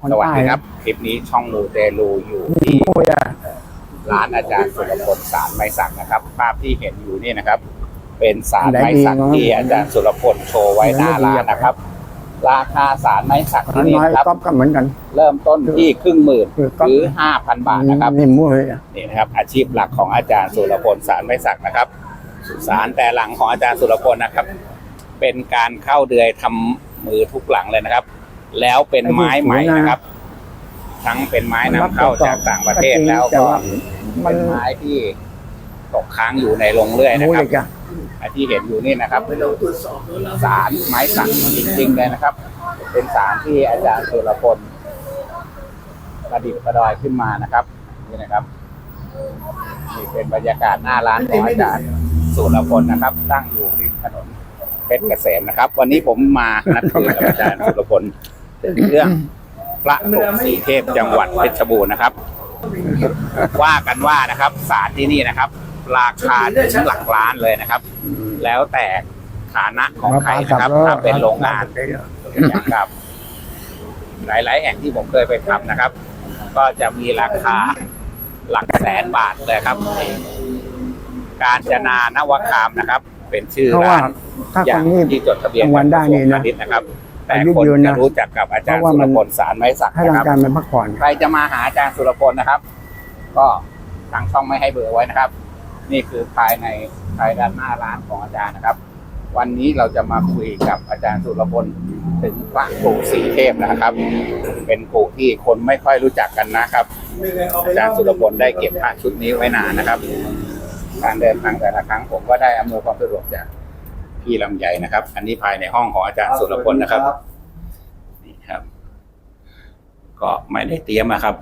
คนสวัสใต้ดีครับ คลิปนี้ช่องมูเตลูอยู่ที่โอ้ยอะร้านอาจารย์สุรพลสารไม้สักนะครับ ภาพที่เห็นอยู่นี่นะครับ เป็นสารไม้สักที่อาจารย์สุรพลโชว์ไว้หน้าร้านนะครับ ราคาสารไม้สักที่นี่น้อยนะครับก๊อฟก็เหมือนกัน เริ่มต้นที่ครึ่งหมื่นคือก๊อฟหรือห้าพันบาทนะครับนี่มั่วเลยอะนี่นะครับ อาชีพหลักของอาจารย์สุรพลสารไม้สักนะครับสารแต่หลังของอาจารย์สุรพลนะครับ เป็นการเข้าเดือยทำมือทุกหลังเลยนะครับ แล้วเป็นไม้ใหม่นะครับ ทั้งเป็นไม้นำเข้าจากต่างประเทศแล้วแต่ก็ว่ามัเป็นนไม้ที่ตกค้างอยู่ในโรงเลื่อยนะมูคเลรับยจ้ะไอ้ที่เห็นอยู่นี่นะครับสารไม้สักจริงๆเลยนะครับ เป็นสารที่อาจารย์สุรพลประดิษฐ์ประดอยขึ้นมานะครับนี่นะครับนี่เป็นบรรยากาศหน้าร้านของอาจารย์สุรพลนะครับ ตั้งอยู่ริมถนนเพชรเกษมนะครับ วันนี้ผมมานัดคุยกับอาจารย์สุรพล เรื่องพระปกสีเทพจังหวัดเพชรบูรณ์นะครับ ว่ากันว่านะครับสารที่นี่นะครับ ราคาถึงหลักล้านเลยนะครับ แล้วแต่ฐานะของใครนะครับถ้าเป็นโรงงานอย่างกับ หลาย ๆ แห่งที่ผมเคยไปทำนะครับ ก็จะมีราคาหลักแสนบาทเลยครับ การจนานวคามนะครับ เป็นชื่อเพราะว่าร้านถ้าอคย่างนนี้ที่จดทะเบียนรางวัลได้นี่นะกรทรวงพาณิชย์นะครับ แต่อายุคนยืนนะจะรู้จักกับอาจารย์เพราะว่าสุมัรน พลสารไม้สักให้นะคร่างรับ กายมันพักผ่อน ใครจะมาหาอาจารย์สุรพลนะครับ ก็ทางช่องไม่ให้เบอร์ไว้นะครับ นี่คือภายในภายด้านหน้าร้านของอาจารย์นะครับ วันนี้เราจะมาคุยกับอาจารย์สุรพลถึงพระปู่สีเทพนะครับ เป็นปู่ที่คนไม่ค่อยรู้จักกันนะครับ อาจารย์สุรพลได้เก็บพระชุดนี้ไว้นานนะครับ การเดินทางแต่ละครั้งผมก็ได้อำนวยความสะดวกจาก พี่ลำใหญ่นะครับ อันนี้ภายในห้องของอาจารย์สุรพลนะครับนี่ครับ ก็ไม่ได้เตรียมนะครับ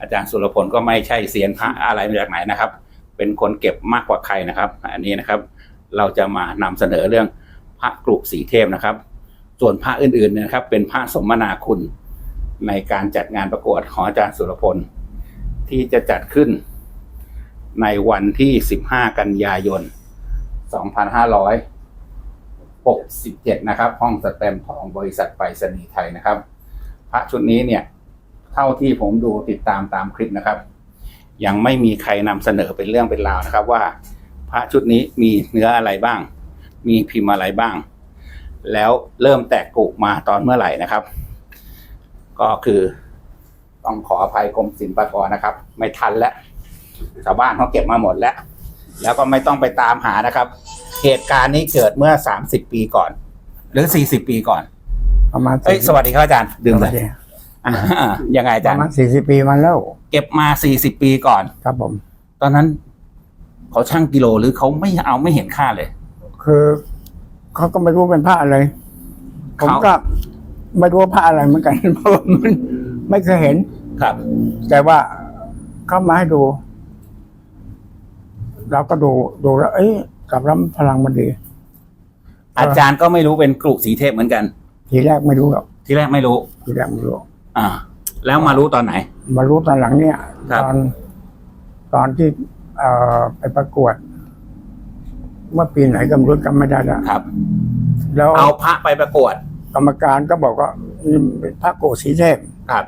อาจารย์สุรพลก็ไม่ใช่เซียนพระอะไรมาจากไหนนะครับ เป็นคนเก็บมากกว่าใครนะครับ อันนี้นะครับ เราจะมานำเสนอเรื่องพระกรุสีเทพนะครับ ส่วนพระอื่นๆเนยนะครับ เป็นพระสมนาคุณในการจัดงานประกวดของอาจารย์สุรพล ที่จะจัดขึ้นในวันที่ 15 กันยายน 67 นะครับ ห้องสแตมป์ของบริษัทไปรษณีย์ไทยนะครับ พระชุดนี้เนี่ย เท่าที่ผมดูติดตามตามคลิปนะครับ ยังไม่มีใครนำเสนอเป็นเรื่องเป็นราวนะครับ ว่าพระชุดนี้มีเนื้ออะไรบ้าง มีพิมพ์อะไรบ้าง แล้วเริ่มแตกกุมาตอนเมื่อไหร่นะครับ ก็คือต้องขออภัยกรมศิลปากรนะครับ ไม่ทันแล้วชาวบ้านเขาเก็บมาหมดแล้ว แล้วก็ไม่ต้องไปตามหานะครับ เหตุการณ์นี้เกิดเมื่อสามสิบปีก่อน หรือสี่สิบปีก่อน ประมาณเอ้ยสวัสดีครับอาจารย์ดื่มเลยอ่ายังไงอาปจารระย์ มาณสี่สิบปีมาแล้ว เก็บมาสี่สิบปีก่อน ครับผม ตอนนั้นเขาช่างกิโลหรือเขาไม่เอาไม่เห็นค่าเลย คือเขาก็ไม่รู้เป็นผ้าอะไรผมเขาก็ไม่รู้ว่าผ้าอะไรเหมือนกัน เพราะว่ามันไม่เคยเห็น ครับ แต่ว่าเข้ามาให้ดู เราก็ดูดูแล้ว เอ้ย กับรับพลังมันดี อาจารย์ก็ไม่รู้เป็นกรุสีเทพเหมือนกัน ทีแรกไม่รู้หรอกที่แรกไม่รู้ ทีแรกไม่รู้ อ่า แล้วมารู้ตอนไหน มารู้ตอนหลังเนี่ย ครับ ตอน ตอนที่เอ่อไปประกวด เมื่อปีไหนก็ไม่รู้จำไม่ได้แล้วครับ แล้วเอาพระไปประกวดกรรมการก็บอกว่านี่เป็นพระโกศรีเทพครับ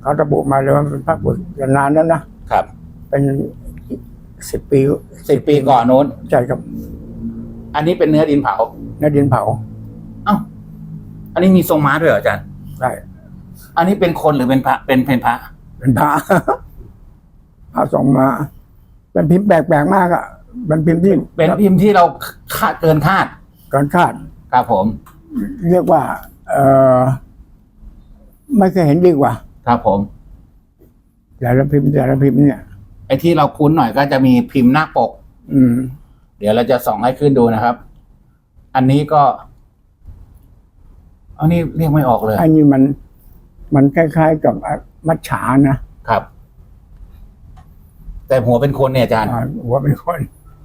เขาระบุมาเลยว่าเป็นพระโกศรีนานแล้วนะครับ เป็น สิบปีสิบปีก่อนนู้น ใช่ครับอันนี้เป็นเนื้อดินเผาในดินเผา เอ้า อันนี้มีทรงม้าด้วยเหรออาจารย์ ใช่ อันนี้เป็นคนหรือเป็นพระ เป็นเป็นพระ เป็นพระ พระส่งมาเป็นพิมพ์แปลกๆมากอะเป็นพิมพ์ที่ เป็นพิมพ์ที่เราคาดเกินคาดก่อนคาด ครับผม เรียกว่า เออไม่เคยเห็นดีกว่า ครับผม แต่ละพิมพ์แต่ละพิมพ์เนี่ย ไอ้ที่เราคุ้นหน่อยก็จะมีพิมพ์หน้าปก อืม เดี๋ยวเราจะส่องให้ขึ้นดูนะครับ อันนี้ก็อันนี้เรียกไม่ออกเลย อันนี้มัน มันคล้ายๆกับมัจฉานะครับ แต่หัวเป็นคนเนี่ยอาจารย์ อ่าหัวเป็นคน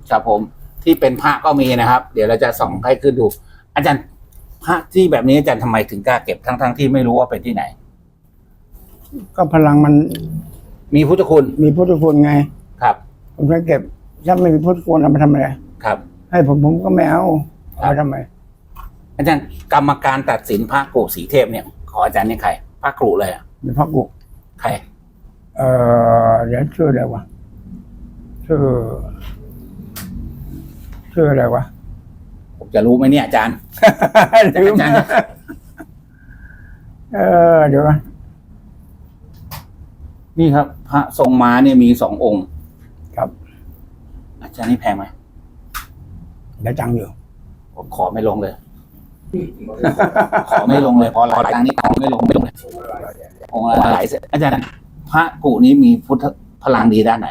ครับผม ที่เป็นพระก็มีนะครับ เดี๋ยวเราจะส่องให้ขึ้นดู อาจารย์พระที่แบบนี้อาจารย์ทำไมถึงกล้าเก็บทั้งๆที่ไม่รู้ว่าเป็นที่ไหน ก็พลังมัน มีพุทธคุณ มีพุทธคุณไง ครับ ผมก็เก็บถ้าไม่มีพุทธคุณเอามาทำอะไร ครับ ให้ผมผมก็ไม่เอาเอามาทำไมอาจารย์กรรมการตัดสินพระกูสีเทพเนี่ย ขออาจารย์นี่ใครพพระกรุเลยอะมีพระกุใคร เอ่อเดี๋ยวชื่ออะไรวะชื่อชื่ออะไรวะ ผมจะรู้ไหมเนี่ยอาจารย์ ลืมอาจารย์ เออเดี๋ยวนะ นี่ครับ พระทรงม้าเนี่ยมีสององค์ ครับ อาจารย์นี่แพงไหมเดี๋ยวจังอยู่ ผมขอไม่ลงเลย ขอไม่ลงเลยเพอหลายตังค์นี่ขอไม่ลงไม่ลงเลยองค์ละหลายแสนอาจารย์พระกุนี้มีพุทธพลังดีด้านไหน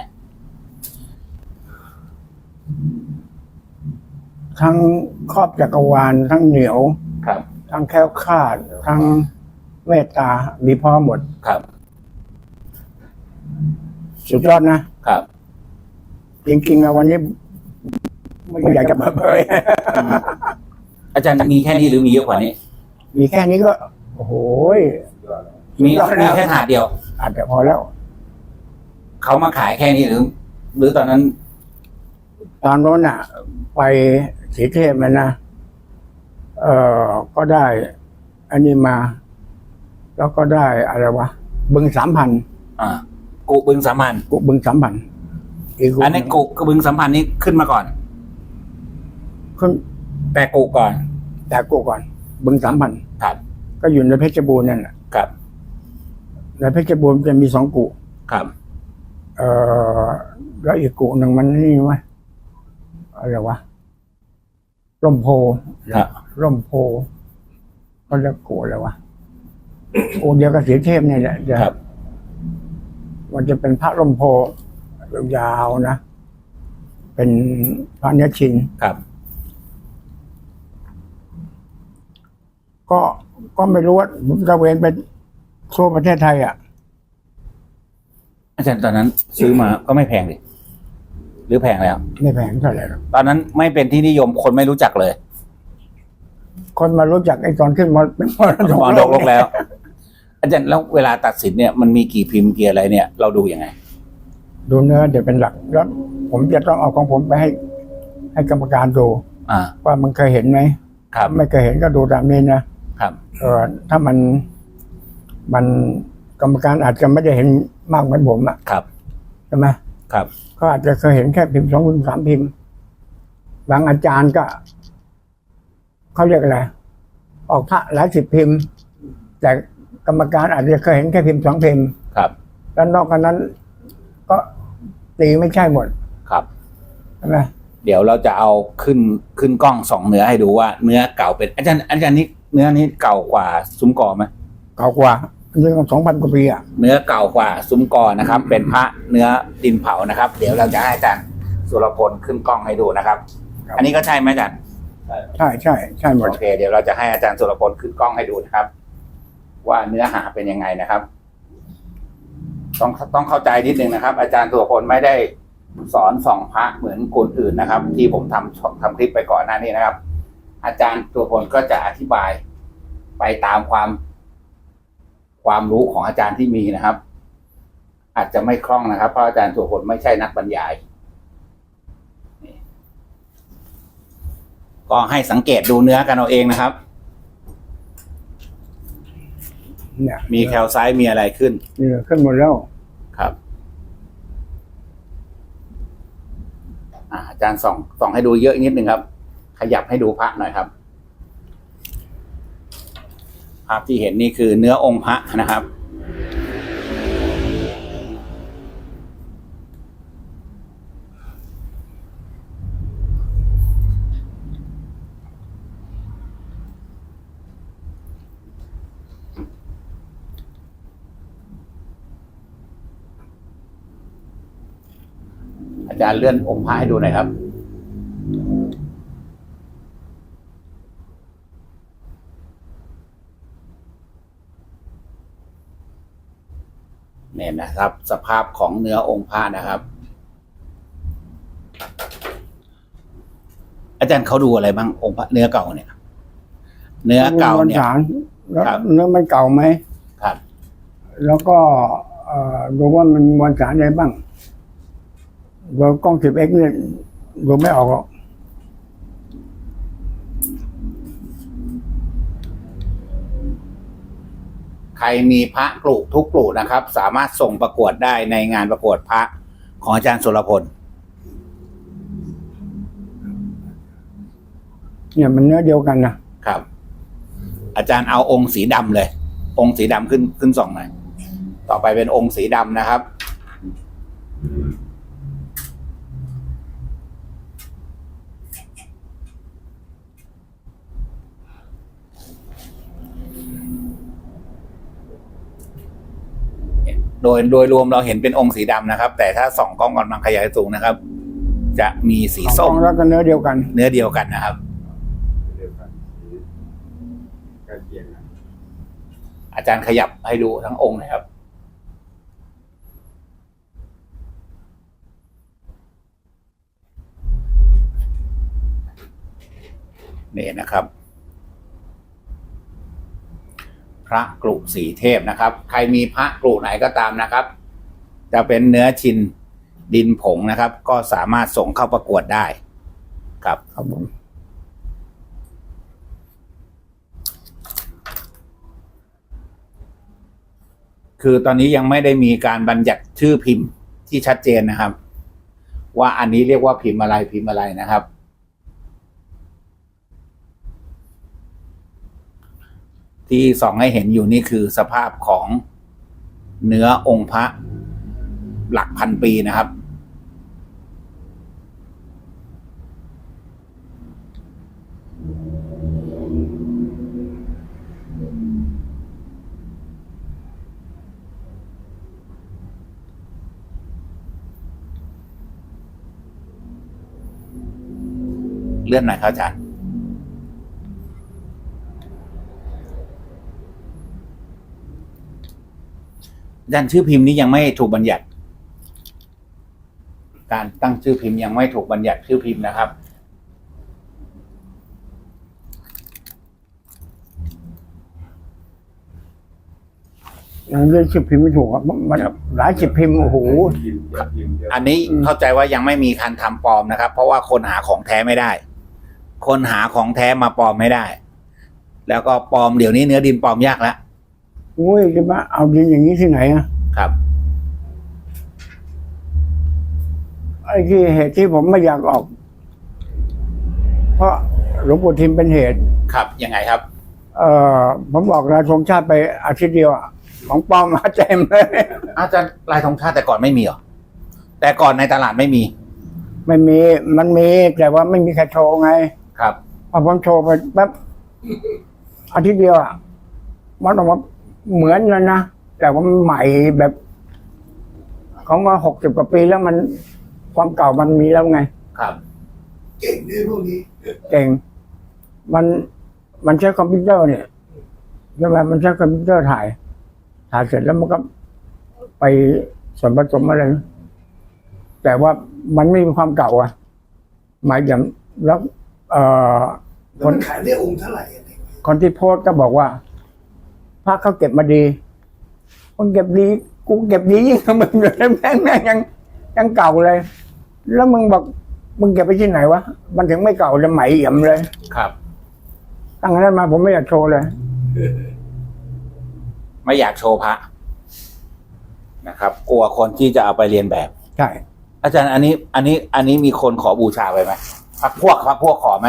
ทั้งครอบจักรวาลทั้งเหนียว ครับ ทั้งแคล้วคลาด ทั้งเมตตา มีพร้อมหมด ครับ สุดยอดนะ ครับ จริงๆอะวันนี้ไม่อยากจะมาเผย อาจารย์มีแค่นี้หรือมีเยอะกว่านี้ มีแค่นี้ก็ โอ้โหยมีมีแค่ถาดเดียว อาจจะพอแล้ว เขามาขายแค่นี้หรือ หรือตอนนั้น ตอนโน้นอะไปสีเทพมันนะ เออก็ได้ อันนี้มา แล้วก็ได้อะไรวะ บึงสามพันอ่า กุบึงสัมพันธ์กุบึงสามพันอีกอันนี้กุกับบึงสัมพันธ์นี้ขึ้นมาก่อน ขึ้นแต่กุก่อน แต่กุก่อน บึงสามพันครับ ก็อยู่ในเพชรบูรณ์นั่นแหละครับในเพชรบูรณ์จะมีสองกุครับ เออแล้วอีกกุหนึ่งมันนี่วะอะไรวะร่มโพครับร่มโพเขาเรียกกุอะไรวะองค์เดียวกับสีเทพเนี่ยแหละจะครับ มันจะเป็นพระร่มโพยาวๆนะ เป็นพระเนื้อชินครับ ก็ก็ไม่รู้ว่าผมตระเวนไปทั่วประเทศไทยอะ อาจารย์ตอนนั้นซื้อมาก็ไม่แพงดิหรือแพงแล้ว ไม่แพงเท่าไหร่หรอกตอนนั้นไม่เป็นที่นิยมคนไม่รู้จักเลย คนมารู้จักไอ้ตอนขึ้นมาเป็นมรดกมองดกลกแล้ว อาจารย์แล้วเวลาตัดสินเนี่ยมันมีกี่พิมพ์กี่อะไรเนี่ย เราดูยังไง ดูเนื้อเดี๋ยวเป็นหลักแล้วผมจะต้องเอาของผมไปให้ ให้กรรมการดูอ่า ว่ามันเคยเห็นไหมครับ ไม่เคยเห็นก็ดูตามนี้นะครับ เออถ้ามันมันกรรมการอาจจะไม่ได้เห็นมากเหมือนผมอะครับ ใช่ไหมครับก็อาจจะเคยเห็นแค่พิมพ์สองพิมพ์สามพิมพ์บางอาจารย์ก็เขาเรียกอะไรออกพระหลายสิบพิมพ์ แต่ กรรมการอาจจะเคยเห็นแค่พิมพ์สองพิมพ์ครับ แล้วนอกจากนั้น ก็ตีไม่ใช่หมดครับ ใช่ไหมเดี๋ยวเราจะเอาขึ้นขึ้นกล้องสองเนื้อให้ดูว่าเนื้อเก่าเป็นอาจารย์อาจารย์นี้เนื้อนี้เก่ากว่าซุ้มกอไหมเก่ากว่าอันนี้สองพันกว่าปีอะเนื้อเก่ากว่าซุ้มกอนะครับ เป็นพระเนื้อดินเผานะครับ เดี๋ยวเราจะให้อาจารย์สุรพลขึ้นกล้องให้ดูนะครับ อันนี้ก็ใช่ไหมอาจารย์ใช่ใช่ใช่หมดโอเคเดี๋ยวเราจะให้อาจารย์สุรพลขึ้นกล้องให้ดูนะครับ ว่าเนื้อหาเป็นยังไงนะครับ ต้องต้องเข้าใจนิดนึงนะครับ อาจารย์สุรพลไม่ได้สอนส่องพระเหมือนคนอื่นนะครับ ที่ผมทำทำคลิปไปก่อนหน้านี้นะครับ อาจารย์สุรพลก็จะอธิบายไปตามความ ความรู้ของอาจารย์ที่มีนะครับ อาจจะไม่คล่องนะครับ เพราะอาจารย์สุรพลไม่ใช่นักบรรยายก็ให้สังเกตดูเนื้อกันเอาเองนะครับ เนี่ยมีแคลไซต์มีอะไรขึ้นนี่ขึ้นหมดแล้วครับอ่าอาจารย์ส่องส่องให้ดูเยอะนิดนึงครับ ขยับให้ดูพระหน่อยครับ ภาพที่เห็นนี่คือเนื้อองค์พระนะครับ อาจารย์เลื่อนองค์พระให้ดูหน่อยครับ เนี่ยนะครับ สภาพของเนื้อองค์พระนะครับ อาจารย์เขาดูอะไรบ้างองค์พระเนื้อเก่าเนี่ย เนื้อเก่าเนี่ยมวลสารแล้วครับเนื้อมันเก่าไหมครับ แล้วก็เอ่อดูว่ามันมีมวลสารอะไรบ้าง โดยกล้องสิบเอ็กเนี่ยดูไม่ออกหรอกขรมีพระกลุ่ทุกกลุ่นะครับ สามารถส่งประกวดได้ในงานประกวดพระของอาจารย์สุรพล เนี่ยมันเนื้อเดียวกันนะครับ อาจารย์เอาองค์สีดำเลย องค์สีดำขึ้นขึ้นส่องหน่อย ต่อไปเป็นองค์สีดำนะครับ โดยโดยรวมเราเห็นเป็นองค์สีดำนะครับ แต่ถ้าส่องกล้องกำลังขยายสูงนะครับ จะมีสีสส้อมงแล้วก็เนื้อเดียวกัน เนื้อเดียวกันนะครับ เดียวกันใกล้เคียงกันอาจารย์ขยับให้ดูทั้งองค์นะครับ นี่นะครับ พ ระกรุสีเทพนะครับ ใครมีพระกรุไหนก็ตามนะครับ จะเป็นเนื้อชินดินผงนะครับ ก็สามารถส่งเข้าประกวดได้ครับครับผมคือตอนนี้ยังไม่ได้มีการบัญญัติชื่อพิมพ์ที่ชัดเจนนะครับ ว่าอันนี้เรียกว่าพิมพ์อะไรพิมพ์อะไรนะครับ ที่ส่องให้เห็นอยู่นี่คือสภาพของเนื้อองค์พระหลักพันปีนะครับ เลื่อนหน่อยครับอาจารย์ อาจารย์ชื่อพิมพ์นี้ยังไม่ถูกบัญญัติ การตั้งชื่อพิมพ์ยังไม่ถูกบัญญัติชื่อพิมพ์นะครับ ยังเรียกชื่อพิมพ์ไม่ถูกครับมันครับหลายสิบพิมพ์โอ้โหพิมพ์เยอะพิมพ์เยอะอันนี้อืมเข้าใจว่ายังไม่มีการทำปลอมนะครับ เพราะว่าคนหาของแท้ไม่ได้ คนหาของแท้มาปลอมไม่ได้ แล้วก็ปลอมเดี๋ยวนี้เนื้อดินปลอมยากแล้ว โอ้ยจะมาเอาดินอย่างนี้ที่ไหนอะครับ ไอ้ที่เหตุที่ผมไม่อยากออก เพราะหลวงปู่ทิมเป็นเหตุ ครับยังไงครับ เอ่อผมบอกรายธงชาติไปอาทิตย์เดียวอะของปลอมมาเต็มเลย อาจารย์ลายธงชาติแต่ก่อนไม่มีเหรอแต่ก่อนในตลาดไม่มีไม่มีมันมีแต่ว่าไม่มีใครโชว์ไงครับ พอผมโชว์ไปแป๊บอาทิตย์เดียวอะมันออกมา เหมือนเลยนะ แต่ว่ามันใหม่แบบของมาหกสิบกว่าปีแล้วมันความเก่ามันมีแล้วไง ครับ เก่งด้วยพวกนี้เก่ง มันมันใช้คอมพิวเตอร์เนี่ยใช่ไหมมันใช้คอมพิวเตอร์ถ่าย ถ่ายเสร็จแล้วมันก็ไปส่วนผสมอะไร แต่ว่ามันไม่มีความเก่าอะหมายอย่างแล้วเอ่อแล้วมันขายได้องค์เท่าไหร่อะไรอย่างเงี้ยคนที่โพสต์ก็บอกว่า พระเขาเก็บมาดี คนเก็บดี กูเก็บดียิ่งกว่ามึงเลยแม่งแม่งยังยังเก่าเลย แล้วมึงบอกมึงเก็บไปที่ไหนวะ มันถึงไม่เก่าเลยไหมเอี่ยมเลย ครับ ตั้งแต่นั้นมาผมไม่อยากโชว์เลย ไม่อยากโชว์พระนะครับ กลัวคนที่จะเอาไปเรียนแบบ ใช่ อาจารย์อันนี้ อันนี้ อันนี้มีคนขอบูชาไปไหมพักพวกพักพวกขอไหม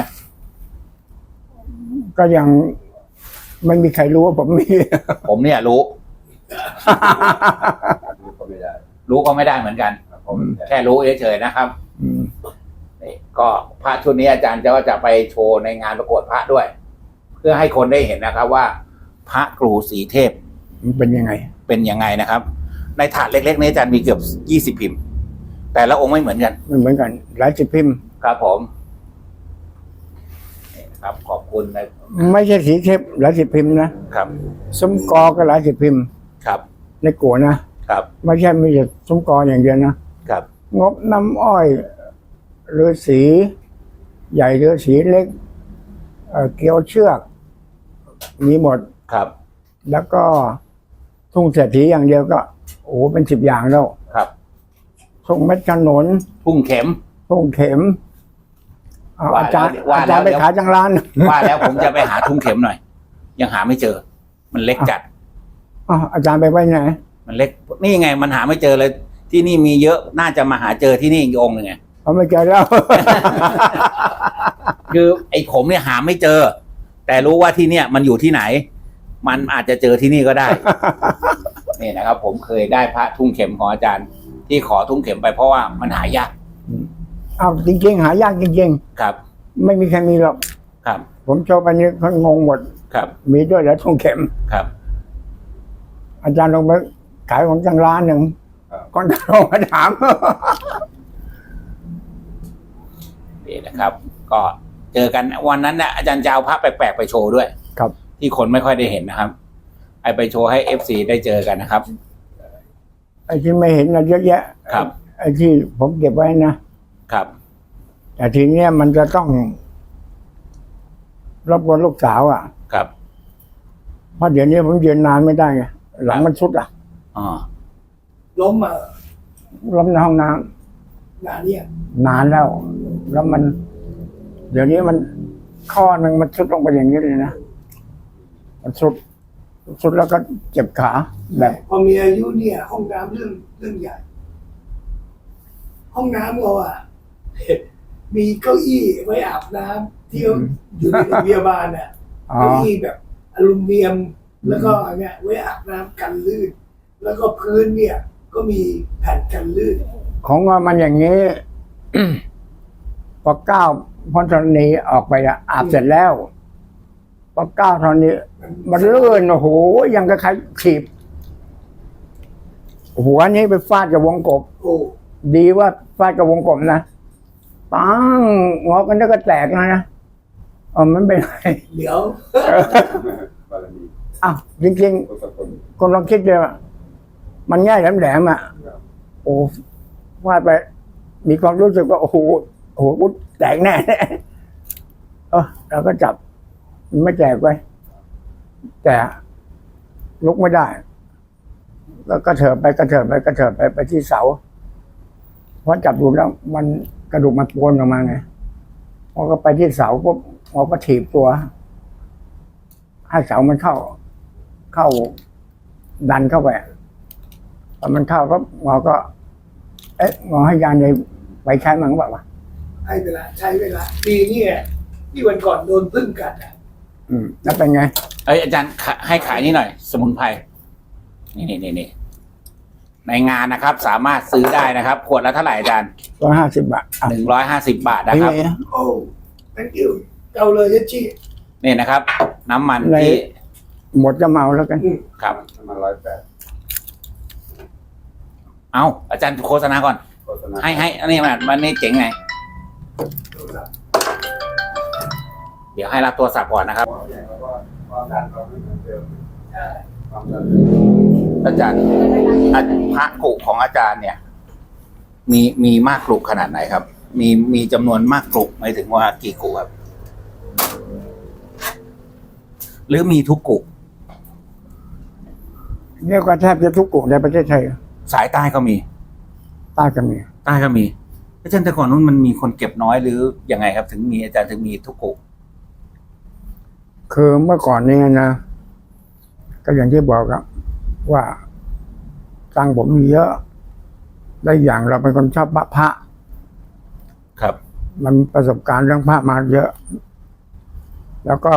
ก็ยัง ไม่มีใครรู้ว่าผมมี ผมเนี่ยรู้ดูก็ไม่ได้รู้ก็ไม่ได้เหมือนกันเพราะมันแพงแค่รู้เฉยๆนะครับอืมนี่ก็พระชุดนี้อาจารย์จะว่าจะไปโชว์ในงานประกวดพระด้วย เพื่อให้คนได้เห็นนะครับ ว่า พระกรูสีเทพมันเป็นยังไง เป็นยังไงนะครับ ในถาดเล็กๆนี้อาจารย์มีเกือบยี่สิบพิมพ์ แต่ละองค์ไม่เหมือนกัน ไม่เหมือนกันหลายสิบพิมพ์ครับผมนี่นะ ครับ ขอบคุณนะไม่ใช่สีเทพหลายสิบพิมพ์นะครับซุ้มกอก็หลายสิบพิมพ์ครับในกัวนะครับไม่ใช่มีแต่ซุ้มกออย่างเดียวนะครับ งบน้ำอ้อยเรือสี ใหญ่เรือสีเล็กเอ่อเกลียวเชือก มีหมดครับ แล้วก็ทุ่งเศรษฐีอย่างเดียวก็โอ้โหเป็นสิบอย่างแล้วครับทุ่งเม็ดขนนพุ่งเข็มทุ่งเข็มเอา ว่าอาจารย์แล้วว่าอาจารย์แล้วไปขายจังร้านว่าแล้วผมจะไปหาทุ่งเข็มหน่อย ยังหาไม่เจอ มันเล็กจัดอ๋ออาจารย์ไปไว้ไหนมันเล็กนี่ไงมันหาไม่เจอเลย ที่นี่มีเยอะน่าจะมาหาเจอที่นี่อีกองค์หนึ่งไงเขาไม่เจอแล้วคือไอ้ขมเนี่ยหาไม่เจอ แต่รู้ว่าที่เนี่ยมันอยู่ที่ไหน มันอาจจะเจอที่นี่ก็ได้นี่นะครับ ผมเคยได้พระทุ่งเข็มของอาจารย์ ที่ขอทุ่งเข็มไปเพราะว่ามันหายาก เอาจริงๆ หายากจริงครับ ๆ ไม่มีใครมีหรอก ครับ ผมโชว์ไปนี้เขางงหมด ครับ มีด้วยแล้วทองเข็ม ครับ อาจารย์ลงไปขายของจังร้านหนึ่งก่อนจะลงมาถาม นี่นะครับ ก็เจอกันวันนั้นเนี่ยอาจารย์จะเอาพระแปลกๆไปโชว์ด้วย ครับ ที่คนไม่ค่อยได้เห็นนะครับ ไอไปโชว์ให้เอฟซีได้เจอกันนะครับ ไอ้ที่ไม่เห็นนะเยอะแยะครับ ไอ้ที่ผมเก็บไว้นะ ครับ แต่ทีเนี้ยมันจะต้องรบกวนลูกสาวอะ ครับ เพราะเดี๋ยวนี้ผมยืนนานไม่ได้ไงหลังมันสุดอะอ๋อล้มมาล้มในห้องน้ำนานเนี่ยนานแล้ว แล้วมัน เดี๋ยวนี้มันข้อหนึ่งมันสุดลงไปอย่างนี้เลยนะมันสุดสุดแล้วก็เจ็บขาแบบพอมีอายุเนี่ย ห้องน้ำเรื่องเรื่องใหญ่ ห้องน้ำเราอะ มีเก้าอี้ไว้อาบน้ำที่เขาอยู่ในโรงพยาบาลน่ะอ๋อเก้าอี้แบบอลูมิเนียมแล้วก็เนี่ยไว้อาบน้ำกันลื่น แล้วก็พื้นเนี่ย ก็มีแผ่นกันลื่น ของว่ามันอย่างนี้ พอก้าวพอธรณีออกไปอะอาบเสร็จแล้วพอก้าวธรณีมันเลื่อนโอ้โหยังกับใครถีบหัวนี้ไปฟาดกับวงกบโอ้ดีว่าฟาดกับวงกบนะ ปังงอกันแล้วก็แตกแล้วนะอ๋อมันเป็นไรเดี๋ยวบารมีอ้าวจริงทศพลๆคนลองคิดเดียวอะมันง่ายแหลมๆอะครับโอ้วาดไป มีความรู้สึกว่า โอ้โหโอ้โหอุ๊ยแตกแน่เออเราก็จับไม่แตกไว้ แต่ลุกไม่ได้ แล้วก็เถิบไปกระเถิบไปกระเถิบไปไปที่เสาเพราะจับดูแล้วมัน กระดูกมันปวนออกมาไงพอก็ไปที่เสาปุ๊บหมอก็ถีบตัวให้เสามันเข้า เข้า ดันเข้าไปพอมันเข้าก็หมอก็ เอ๊ะหมอให้ยาในไปใช้มั้งเปล่าวะให้เวลาใช้เวลาปีเนี่ยที่วันก่อนโดนพึ่งกัดอะอืม แล้วเป็นไง เอ้ยอาจารย์ขะให้ขายนี่หน่อย สมุนไพรนี่นี่นี่นี่ ในงานนะครับ สามารถซื้อได้นะครับ ขวดละเท่าไหร่อาจารย์ร้อยห้าสิบบาทอะหนึ่งร้อยห้าสิบบาทนะครับนี่ไงโอ้ thank you เอาเลยยัชชี่นี่นะครับ น้ำมันในที่หมดจะเมาแล้วกันอืมครับ น้ำมันร้อยแปดเอาอาจารย์โฆษณาก่อน โฆษณาให้ให้อันนี้มันมันนี่เจ๋งไงโทรศัพท์เดี๋ยวให้รับโทรศัพท์ก่อนนะครับความใหญ่แล้วก็ความดันเราไม่เหมือนเดิมใช่ความดัน อาจารย์อาพระกรุของอาจารย์เนี่ย มีมีมากกรุขนาดไหนครับ มีมีจำนวนมากกรุหมายถึงว่ากี่กรุครับ หรือมีทุกกรุเรียกว่าแทบจะทุกกลุ่มในประเทศไทยสายใต้ก็มี ใต้ก็มี ใต้ก็มีอาจารย์แต่ก่อนนู้นมันมีคนเก็บน้อยหรือยังไงครับ ถึงมีอาจารย์ถึงมีทุกกรุคือเมื่อก่อนนี้นะ ก็อย่างที่บอกอะ ว่าตังค์ผมมีเยอะ ได้อย่างเราเป็นคนชอบพระ ครับ มันประสบการณ์เรื่องพระมาเยอะ แล้วก็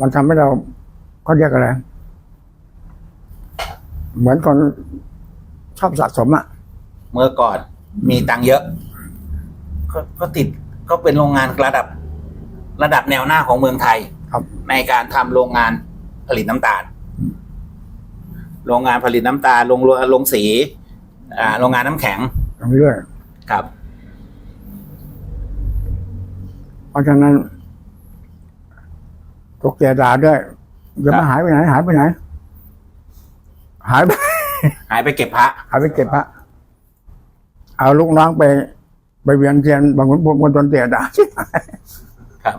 มันทำให้เราเขาเรียกอะไร เหมือนคนชอบสะสมอะเมื่อก่อนมีตังค์เยอะก็ก็ติดก็เป็นโรงงานระดับ ระดับแนวหน้าของเมืองไทยครับในการทำโรงงานผลิตน้ำตาล โรงงานผลิตน้ำตาลโรงโรงสี อ่า โรงงานน้ำแข็งเรื่อยครับ เพราะฉะนั้นตกแกด่าด้วยเดี๋ยวครัมาบหายไปไหน หายไปไหน หายไปหายไปเก็บพระหายไปเก็บพระเอาลูกน้องไป ไปเวียนเทียนบางคนพวกคนตนเตียด่าครับ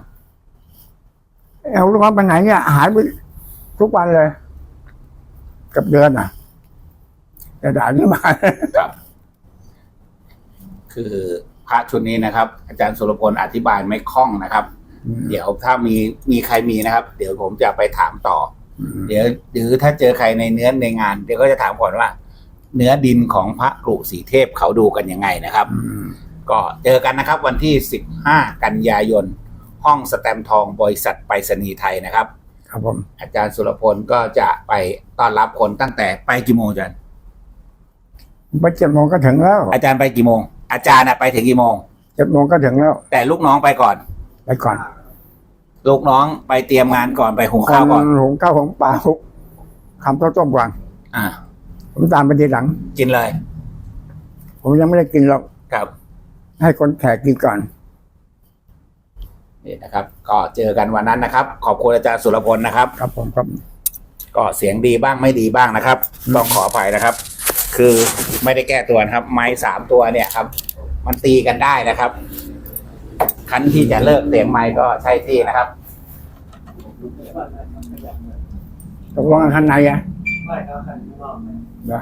เอาลูกน้องไปไหนเนี่ย หายไปทุกวันเลย กับเดือนอะจะด่าที่มาครับ คือพระชุดนี้นะครับ อาจารย์สุรพลอธิบายไม่คล่องนะครับ เดี๋ยวถ้ามีมีใครมีนะครับ เดี๋ยวผมจะไปถามต่อเดี๋ยวหรือถ้าเจอใครในเนื้อในงานเดี๋ยวก็จะถามก่อนว่า เนื้อดินของพระกรุสีเทพเขาดูกันยังไงนะครับอืมก็เจอกันนะครับ วันที่ 15 กันยายน ห้องสแตมป์ทองบริษัทไปรษณีย์ไทยนะครับ ครับผมอาจารย์สุรพลก็จะไปต้อนรับคนตั้งแต่ไปกี่โมงอาจารย์ไปเจ็ดโมงก็ถึงแล้ว อาจารย์ไปกี่โมง อาจารย์น่ะไปถึงกี่โมงเจ็ดโมงก็ถึงแล้ว แต่ลูกน้องไปก่อน ไปก่อน ลูกน้องไปเตรียมงานก่อนไปหุงข้าวก่อนหุงข้าวหุงปลาหุงทำข้าวต้มก่อนอ่า ผมตามไปทีหลัง กินเลย ผมยังไม่ได้กินหรอกครับ ให้คนแขกกินก่อน นี่นะครับ ก็เจอกันวันนั้นนะครับ ขอบคุณอาจารย์สุรพลนะครับ ครับผมครับ ก็เสียงดีบ้างไม่ดีบ้างนะครับต้องขออภัยนะครับ คือไม่ได้แก้ตัวนะครับ ไม้สามตัวเนี่ยครับ มันตีกันได้นะครับคันที่จะเลิกเสียงไม้ก็ใช่ที่นะครับตกลงกันข้างในอะไม่ครับคันข้างนอกเหรอ